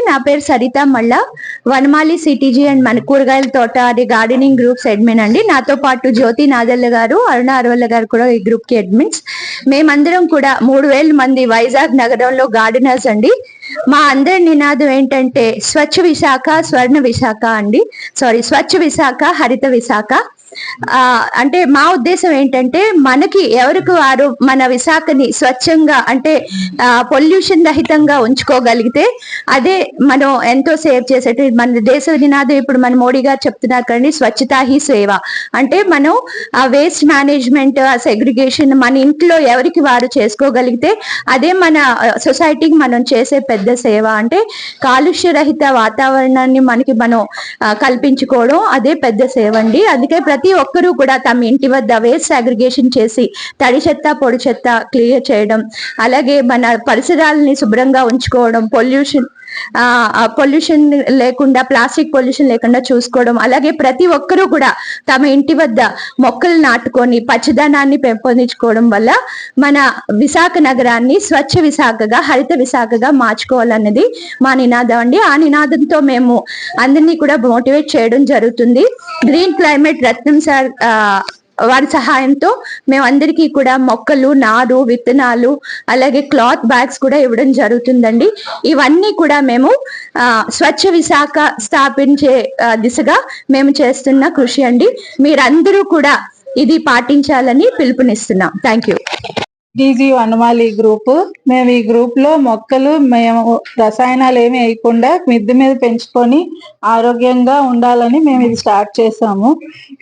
నా పేరు సరిత మళ్ళా. వనమాలి సిటీజీ అండ్ మన కూరగాయల తోట అది గార్డెనింగ్ గ్రూప్స్ అడ్మిన్ అండి. నాతో పాటు జ్యోతి నాదల్ల గారు అరుణ అరవల్ల గారు కూడా ఈ గ్రూప్కి అడ్మిన్స్ మేమందరం కూడా మూడు వేల మంది వైజాగ్ నగరంలో గార్డెనర్స్ అండి. మా అందరి నినాదం ఏంటంటే స్వచ్ఛ విశాఖ స్వర్ణ విశాఖ అండి. సారీ స్వచ్ఛ విశాఖ హరిత విశాఖ. అంటే మా ఉద్దేశం ఏంటంటే మనకి ఎవరికి వారు మన విశాఖని స్వచ్ఛంగా అంటే పొల్యూషన్ రహితంగా ఉంచుకోగలిగితే అదే మనం ఎంతో సేవ్ చేసేట మన దేశ నినాదం ఇప్పుడు మన మోడీ గారు చెప్తున్నారు కండి స్వచ్ఛతా హీ సేవ. అంటే మనం ఆ వేస్ట్ మేనేజ్మెంట్ ఆ సెగ్రిగేషన్ మన ఇంట్లో ఎవరికి వారు చేసుకోగలిగితే అదే మన సొసైటీకి మనం చేసే పెద్ద సేవ. అంటే కాలుష్య రహిత వాతావరణాన్ని మనకి మనం కల్పించుకోవడం అదే పెద్ద సేవ అండి. అందుకే ప్రతి ప్రతి ఒక్కరూ కూడా తమ ఇంటి వద్ద వేస్ట్ అగ్రిగేషన్ చేసి తడి చెత్త పొడి చెత్త క్లియర్ చేయడం అలాగే మన పరిసరాలని శుభ్రంగా ఉంచుకోవడం పొల్యూషన్ పొల్యూషన్ లేకుండా ప్లాస్టిక్ పొల్యూషన్ లేకుండా చూసుకోవడం అలాగే ప్రతి ఒక్కరూ కూడా తమ ఇంటి వద్ద మొక్కలు నాటుకొని పచ్చదనాన్ని పెంపొందించుకోవడం వల్ల మన విశాఖ నగరాన్ని స్వచ్ఛ విశాఖగా హరిత విశాఖగా మార్చుకోవాలన్నది మా నినాదం అండి. ఆ నినాదంతో మేము అందరినీ కూడా మోటివేట్ చేయడం జరుగుతుంది. గ్రీన్ క్లైమేట్ రత్నం సార్ ఆ, వారి సహాయంతో మేము అందరికీ కూడా మొక్కలు నారు విత్తనాలు అలాగే క్లాత్ బ్యాగ్స్ కూడా ఇవ్వడం జరుగుతుందండి. ఇవన్నీ కూడా మేము స్వచ్ఛ విశాఖ స్థాపించే దిశగా మేము చేస్తున్న కృషి అండి. మీరందరూ కూడా ఇది పాటించాలని పిలుపునిస్తున్నాం. Thank you. DG Vanamali group. మేము ఈ గ్రూప్లో మొక్కలు మేము రసాయనాలు ఏమి వేయకుండా మిద్దె మీద పెంచుకొని ఆరోగ్యంగా ఉండాలని మేము ఇది స్టార్ట్ చేసాము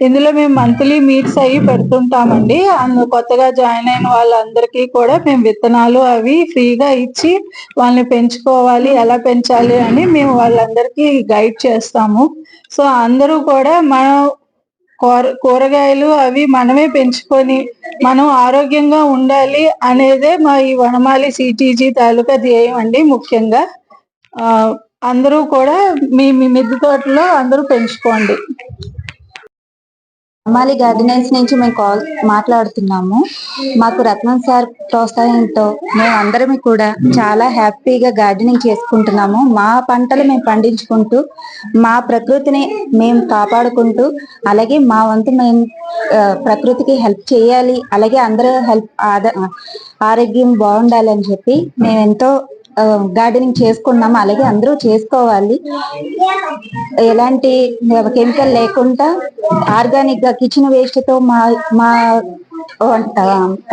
ఇందులో మేము మంత్లీ మీట్స్ అవి పెడుతుంటామండి. అందు కొత్తగా జాయిన్ అయిన వాళ్ళందరికీ కూడా మేము విత్తనాలు అవి ఫ్రీగా ఇచ్చి వాళ్ళని పెంచుకోవాలి ఎలా పెంచాలి అని మేము వాళ్ళందరికీ గైడ్ చేస్తాము. సో అందరూ కూడా మనం కూరగాయలు అవి మనమే పెంచుకొని మనం ఆరోగ్యంగా ఉండాలి అనేదే మా ఈ వనమాలి సిటీజీ తాలూకా ధ్యేయం అండి ముఖ్యంగా. ఆ, అందరూ కూడా మీ మీ మిద్దె తోటలో అందరూ పెంచుకోండి. అమ్మాలి గార్డెనర్స్ నుంచి మేము కాల్ మాట్లాడుతున్నాము. మాకు రత్నం సార్ ప్రోత్సాహంతో మేము అందరం కూడా చాలా హ్యాపీగా గార్డెనింగ్ చేసుకుంటున్నాము. మా పంటలు మేము పండించుకుంటూ మా ప్రకృతిని మేము కాపాడుకుంటూ అలాగే మా వంతు మేము ప్రకృతికి హెల్ప్ చేయాలి అలాగే అందరూ హెల్ప్ ఆరోగ్యం బాగుండాలని చెప్పి మేము ఎంతో గార్డెనింగ్ చేసుకున్నాము? అలాగే అందరూ చేసుకోవాలి. ఎలాంటి కెమికల్ లేకుండా ఆర్గానిక్గా కిచెన్ వేస్ట్తో మా మా వంట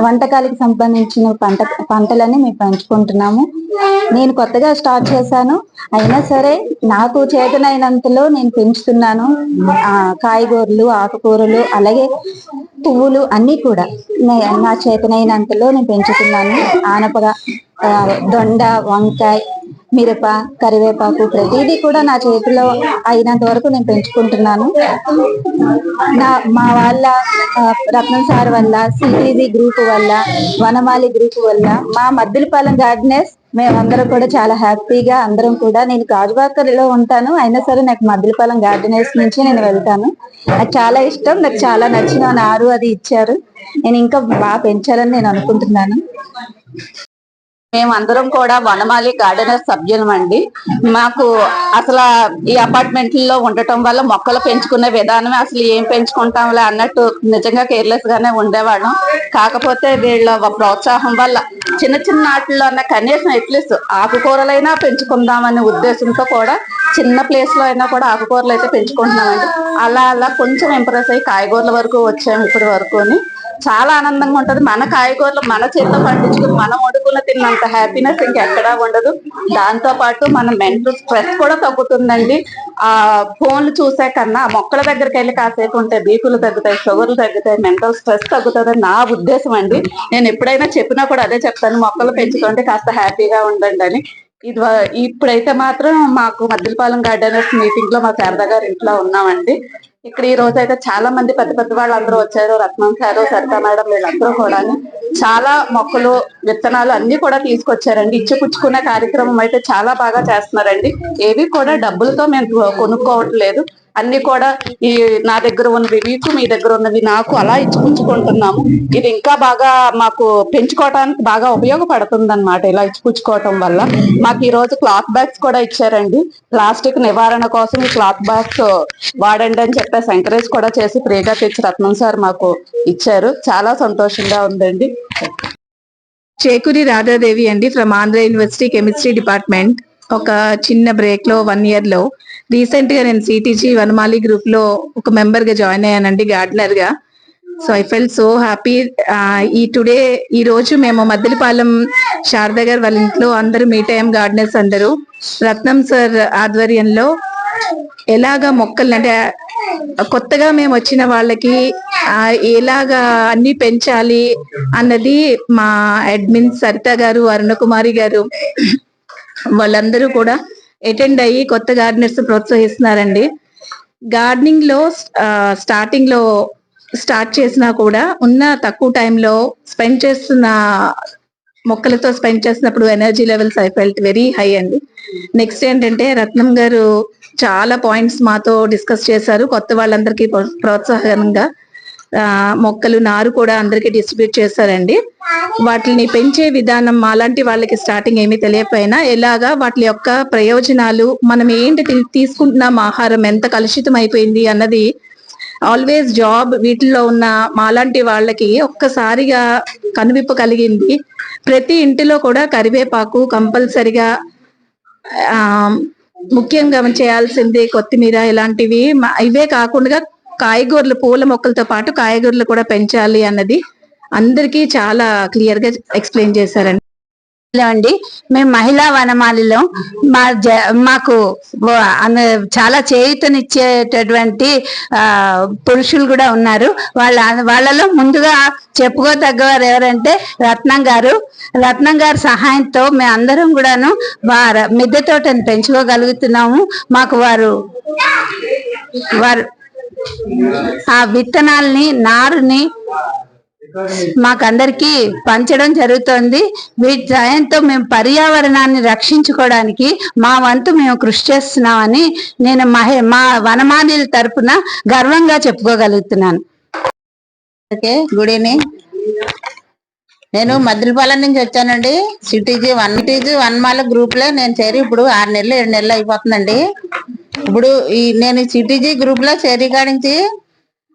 వంటకాలకు సంబంధించిన పంట పంటలని మేము పెంచుకుంటున్నాము. నేను కొత్తగా స్టార్ట్ చేశాను. అయినా సరే నాకు చేతనైనంతలో నేను పెంచుతున్నాను. ఆ, కాయగూరలు ఆకుకూరలు అలాగే పువ్వులు అన్ని కూడా నా చేతనైనంతలో నేను పెంచుతున్నాను. ఆనపగా దొండ వంకాయ మిరప కరివేపాకు ప్రతిదీ కూడా నా చేతిలో అయినంత వరకు నేను పెంచుకుంటున్నాను. నా మా వాళ్ళ రత్నం సార్ వల్ల సిటీజీ గ్రూప్ వల్ల వనమాలి గ్రూప్ వల్ల మా మద్దిలపాలెం గార్డెనర్స్ మేమందరం కూడా చాలా హ్యాపీగా అందరం కూడా నేను గాజువాకర్లో ఉంటాను. అయినా సరే నాకు మద్దిలపాలెం గార్డెనర్స్ నుంచి నేను వెళ్తాను. నాకు చాలా ఇష్టం నాకు చాలా నచ్చిన నారు అది ఇచ్చారు. నేను ఇంకా బాగా పెంచాలని నేను అనుకుంటున్నాను. మేమందరం కూడా వనమాలి గార్డెనర్ సభ్యులం అండి మాకు అసలు ఈ అపార్ట్మెంట్లలో ఉండటం వల్ల మొక్కలు పెంచుకునే విధానమే అసలు ఏం పెంచుకుంటాంలే అన్నట్టు నిజంగా కేర్లెస్ గానే ఉండేవాళ్ళం. కాకపోతే వీళ్ళ ప్రోత్సాహం వల్ల చిన్న చిన్న ఆటల్లో అన్న కనీసం ఎట్లీస్ట్ ఆకుకూరలైనా పెంచుకుందామనే ఉద్దేశంతో కూడా చిన్న ప్లేస్లో అయినా కూడా ఆకుకూరలు అయితే పెంచుకుంటున్నామండి. అలా అలా కొంచెం ఇంప్రెస్ అయ్యి కాయగూరల వరకు వచ్చాము ఇప్పటి వరకుని. చాలా ఆనందంగా ఉంటది. మన కాయగూరలు మన చేతిలో పండించుకుని మనం వండుకున్న తిన్నంత హ్యాపీనెస్ ఇంకెక్కడా ఉండదు. దాంతో పాటు మన మెంటల్ స్ట్రెస్ కూడా తగ్గుతుందండి. ఆ ఫోన్లు చూసే కన్నా మొక్కల దగ్గరికి వెళ్ళి కాసేపు ఉంటే బీపులు తగ్గుతాయి షుగర్లు తగ్గుతాయి మెంటల్ స్ట్రెస్ తగ్గుతుంది నా ఉద్దేశం అండి. నేను ఎప్పుడైనా చెప్పినా కూడా అదే చెప్తాను మొక్కలు పెంచుకుంటే కాస్త హ్యాపీగా ఉండండి అని. ఇది ఇప్పుడైతే మాత్రం మాకు మద్దిలపాలెం గార్డెనర్స్ మీటింగ్లో మా శారదా గారి ఇంట్లో ఉన్నామండి. ఇక్కడ ఈ రోజు అయితే చాలా మంది పెద్ద పెద్ద వాళ్ళు అందరూ వచ్చారు. రత్నం సారు సరితా మేడం వీళ్ళందరూ కూడా చాలా మొక్కలు విత్తనాలు అన్ని కూడా తీసుకొచ్చారండి. ఇచ్చి పుచ్చుకునే కార్యక్రమం అయితే చాలా బాగా చేస్తున్నారండి. ఏవి కూడా డబ్బులతో మేము కొనుక్కోవట్లేదు. అన్ని కూడా ఈ నా దగ్గర ఉన్నవి మీకు మీ దగ్గర ఉన్నవి నాకు అలా ఇచ్చిపుచ్చుకుంటున్నాము. ఇది ఇంకా బాగా మాకు పెంచుకోవడానికి బాగా ఉపయోగపడుతుంది అనమాట ఇలా ఇచ్చిపుచ్చుకోవటం వల్ల. మాకు ఈ రోజు క్లాత్ బ్యాగ్స్ కూడా ఇచ్చారండి. ప్లాస్టిక్ నివారణ కోసం ఈ క్లాత్ బ్యాగ్స్ వాడండి అని చెప్పేసి ఎంకరేజ్ కూడా చేసి ఫ్రీగా తెచ్చి రత్నం సార్ మాకు ఇచ్చారు. చాలా సంతోషంగా ఉందండి. చేకూరి రాధాదేవి అండి from Andhra university chemistry department. ఒక చిన్న బ్రేక్లో వన్ ఇయర్లో రీసెంట్గా నేను సిటీజీ వనమాలి గ్రూప్లో ఒక మెంబర్గా జాయిన్ అయ్యానండి గార్డనర్గా. So I fell so happy ఈ టుడే ఈ రోజు మేము మద్దెలపాలెం శారద గారు వాళ్ళ ఇంట్లో అందరూ మీట్ అయ్యాం గార్డెనర్స్ అందరూ. రత్నం సార్ ఆధ్వర్యంలో ఎలాగా మొక్కలు అంటే కొత్తగా మేము వచ్చిన వాళ్ళకి ఎలాగా అన్ని పెంచాలి అన్నది మా అడ్మిన్ సరిత గారు అరుణ కుమారి గారు వాళ్ళందరూ కూడా అటెండ్ అయ్యి కొత్త గార్డెనర్స్ ప్రోత్సహిస్తున్నారండి. గార్డెనింగ్లో స్టార్టింగ్లో స్టార్ట్ చేసినా కూడా ఉన్న తక్కువ టైంలో స్పెండ్ చేస్తున్న మొక్కలతో స్పెండ్ చేసినప్పుడు energy levels I felt very high అండి. నెక్స్ట్ ఏంటంటే రత్నం గారు చాలా పాయింట్స్ మాతో డిస్కస్ చేశారు. కొత్త వాళ్ళందరికీ ప్రో- ప్రోత్సాహంగా మొక్కలు నారు కూడా అందరికీ డిస్ట్రిబ్యూట్ చేస్తారండి. వాటిని పెంచే విధానం మాలాంటి వాళ్ళకి స్టార్టింగ్ ఏమీ తెలియకపోయినా ఎలాగా వాటి యొక్క ప్రయోజనాలు మనం ఏంటి తీ- తీసుకుంటున్నాం ఆహారం ఎంత కలుషితం అయిపోయింది అన్నది ఆల్వేస్ జాబ్ వీటిల్లో ఉన్న మాలాంటి వాళ్ళకి ఒక్కసారిగా కనువిప్పు కలిగింది. ప్రతి ఇంటిలో కూడా కరివేపాకు కంపల్సరిగా ముఖ్యంగా చేయాల్సింది కొత్తిమీర ఇలాంటివి. ఇవే కాకుండా కాయగూరలు పూల మొక్కలతో పాటు కాయగూరలు కూడా పెంచాలి అన్నది అందరికీ చాలా క్లియర్గా ఎక్స్ప్లెయిన్ చేశారండి. అండి మేము మహిళా వనమాలిలో మా జ- మాకు చాలా చేయూతనిచ్చేటటువంటి ఆ, పురుషులు కూడా ఉన్నారు. వాళ్ళ వాళ్ళలో ముందుగా చెప్పుకోదగ్గవారు ఎవరంటే రత్నం గారు. రత్నం గారి సహాయంతో మేము అందరం కూడాను వారు మిద్దె తోటను పెంచుకోగలుగుతున్నాము. మాకు వారు వారు ఆ విత్తనాల్ని నారుని మాకందరికి పంచడం జరుగుతోంది. వీటి సాయంతో మేము పర్యావరణాన్ని రక్షించుకోవడానికి మా వంతు మేము కృషి చేస్తున్నామని నేను మహే మా వనమానిల తరపున గర్వంగా చెప్పుకోగలుగుతున్నాను. Okay good evening. నేను మద్దిలపాలెం నుంచి వచ్చానండి. సిటీజీ వన్ సిటీజీ వన్ మాల గ్రూప్లో నేను చేరి ఇప్పుడు ఆరు నెలలు ఏడు నెలలు అయిపోతుందండి. ఇప్పుడు ఈ నేను సిటీజీ గ్రూప్లో చేరి కాడించి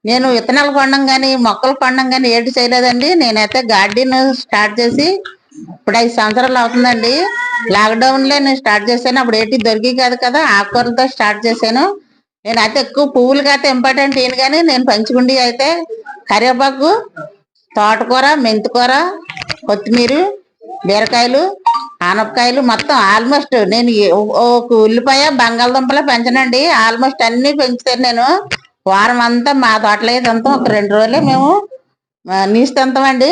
నేను విత్తనాలు కొనడం కానీ మొక్కలు కొనడం కానీ ఏటి చేయలేదండి. నేనైతే గార్డెన్ స్టార్ట్ చేసి ఇప్పుడు ఐదు సంవత్సరాలు అవుతుందండి. లాక్డౌన్లో నేను స్టార్ట్ చేశాను. అప్పుడు ఏటి దొరికి కాదు కదా ఆకుకూరలతో స్టార్ట్ చేశాను. నేనైతే ఎక్కువ పువ్వులకి అయితే ఇంపార్టెంట్ ఈయన కానీ నేను పంచుకుండి అయితే కరివేపాకు తోటకూర మెంతికూర కొత్తిమీర బీరకాయలు ఆనపకాయలు మొత్తం ఆల్మోస్ట్ నేను ఒక ఉల్లిపాయ బంగాళదుంపలే పెంచనండి. ఆల్మోస్ట్ అన్ని పెంచుతాను నేను. వారం అంతా మా తోటలో ఇదంతా ఒక రెండు రోజులే మేము నీసు తింటామండి.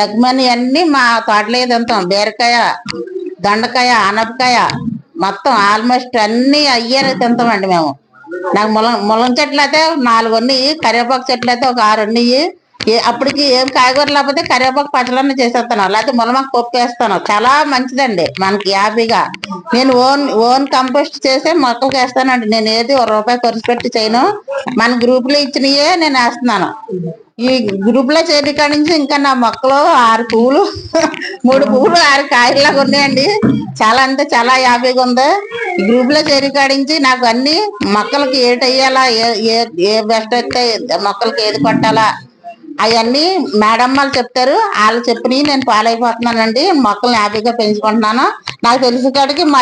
తగ్గమని అన్ని మా తోటలో తింటాం బీరకాయ దొండకాయ ఆనపకాయ మొత్తం ఆల్మోస్ట్ అన్ని అయ్యారే తింటామండి మేము. నాకు ములం ములం చెట్లు అయితే నాలుగు ఉన్నాయి కరివేపాకు చెట్లు అయితే ఒక ఆరు ఉన్నాయి ఏ అప్పటికి ఏం కాయగూర లేకపోతే కరివేపాకు పచ్చలన్నీ చేసేస్తాను. లేకపోతే ములమాకు పప్పు వేస్తాను. చాలా మంచిదండి మనకి హ్యాపీగా నేను ఓన్ ఓన్ కంపోస్ట్ చేసే మొక్కలకి వేస్తానండి. నేను ఏది ఒక రూపాయి ఖర్చు పెట్టి చేయను. మన గ్రూప్లో ఇచ్చినయే నేను వేస్తున్నాను. ఈ గ్రూప్లో చేరి నుంచి ఇంకా నా మొక్కలు ఆరు పువ్వులు మూడు పువ్వులు ఆరు కాయలాగా ఉన్నాయండి. చాలా అంటే చాలా హ్యాపీగా ఉంది. గ్రూప్లో చేరి నుంచి నాకు అన్ని మొక్కలకి ఏటయ్యాలా ఏ ఏ ఏ బెస్ట్ అయితే మొక్కలకి ఏది కొట్టాలా అవన్నీ మేడం వాళ్ళు చెప్తారు. వాళ్ళు చెప్పినవి నేను పాలైపోతున్నానండి. మొక్కల్ని హ్యాపీగా పెంచుకుంటున్నాను. నాకు తెలిసి కాడికి మా